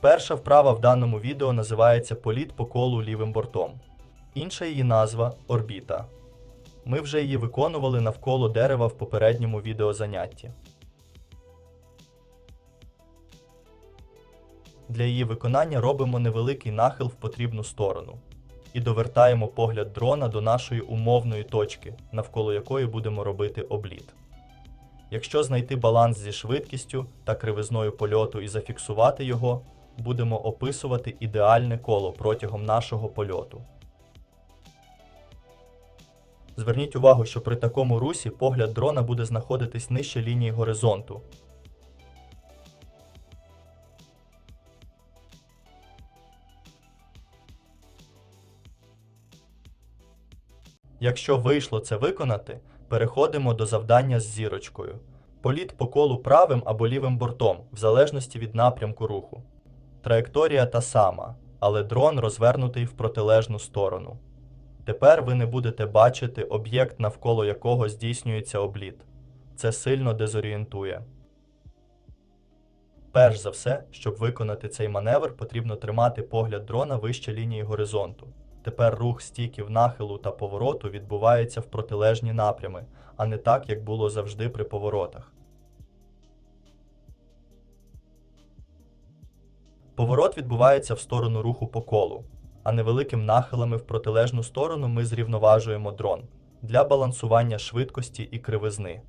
Перша вправа в даному відео називається Політ по колу лівим бортом. Інша її назва орбіта. Ми вже її виконували навколо дерева в попередньому відеозанятті. Для її виконання робимо невеликий нахил в потрібну сторону і довертаємо погляд дрона до нашої умовної точки, навколо якої будемо робити обліт. Якщо знайти баланс зі швидкістю та кривизною польоту і зафіксувати його, будемо описувати ідеальне коло протягом нашого польоту. Зверніть увагу, що при такому русі погляд дрона буде знаходитись нижче лінії горизонту. Якщо вийшло це виконати, переходимо до завдання з зірочкою. Політ по колу правим або лівим бортом, в залежності від напрямку руху. Траєкторія та сама, але дрон розвернутий в протилежну сторону. Тепер ви не будете бачити об'єкт, навколо якого здійснюється обліт. Це сильно дезорієнтує. Перш за все, щоб виконати цей маневр, потрібно тримати погляд дрона вище лінії горизонту. Тепер рух стіків нахилу та повороту відбувається в протилежні напрями, а не так, як було завжди при поворотах. Поворот відбувається в сторону руху по колу, а невеликим нахилами в протилежну сторону ми зрівноважуємо дрон для балансування швидкості і кривизни.